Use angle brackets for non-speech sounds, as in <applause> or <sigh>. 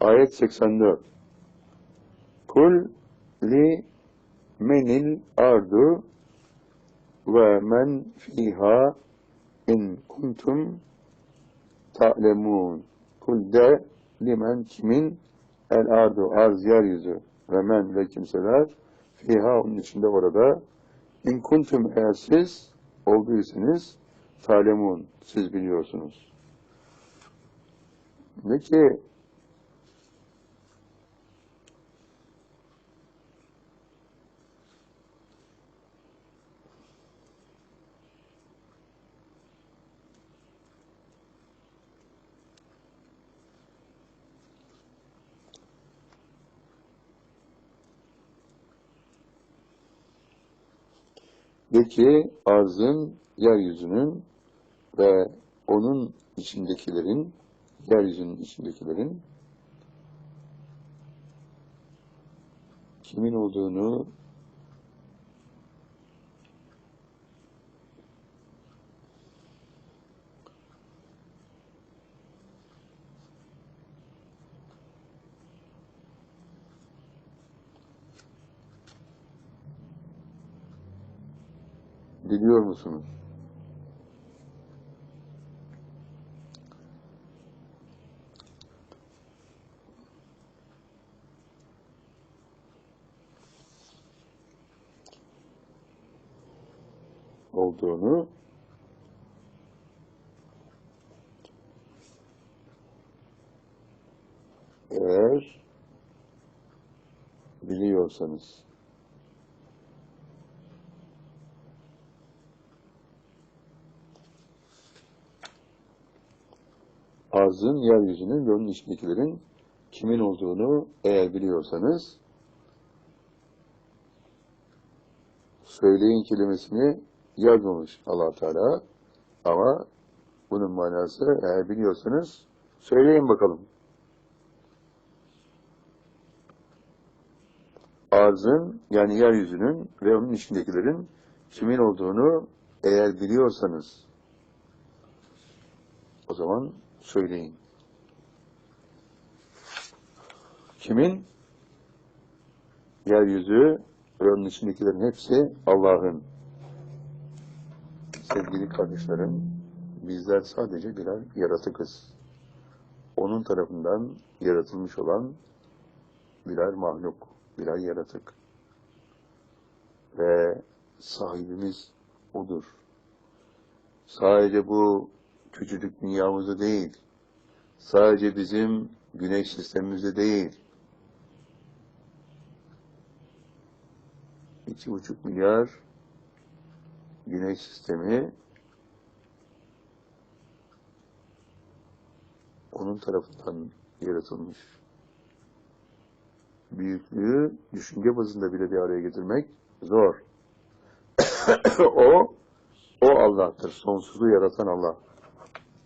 Ayet 84. Kul li menil ardu ve men fiha in kuntum ta'lemun. Kul de limen kimin el ardu arz yeryüzü ve men ve kimseler fiha onun içinde orada in kuntum eğer siz olduysanız talemun siz biliyorsunuz. Ne ki De ki arzın, yeryüzünün ve onun içindekilerin, yeryüzünün içindekilerin kimin olduğunu biliyor musunuz? olduğunu eğer biliyorsanız arzın, yeryüzünün ve içindekilerin kimin olduğunu eğer biliyorsanız söyleyin kelimesini yazmamış allah Teala ama bunun manası eğer biliyorsanız söyleyin bakalım. Arzın yani yeryüzünün ve onun içindekilerin kimin olduğunu eğer biliyorsanız o zaman söyleyin. Kimin? Yeryüzü ve onun içindekilerin hepsi Allah'ın. Sevgili kardeşlerim, bizler sadece birer yaratıkız. Onun tarafından yaratılmış olan birer mahluk, birer yaratık. Ve sahibimiz O'dur. Sadece bu küçücük dünyamızda değil, sadece bizim güneş sistemimizde değil, iki buçuk milyar güneş sistemi onun tarafından yaratılmış. Büyüklüğü düşünce bazında bile bir araya getirmek zor. <coughs> o, o Allah'tır. Sonsuzu yaratan Allah.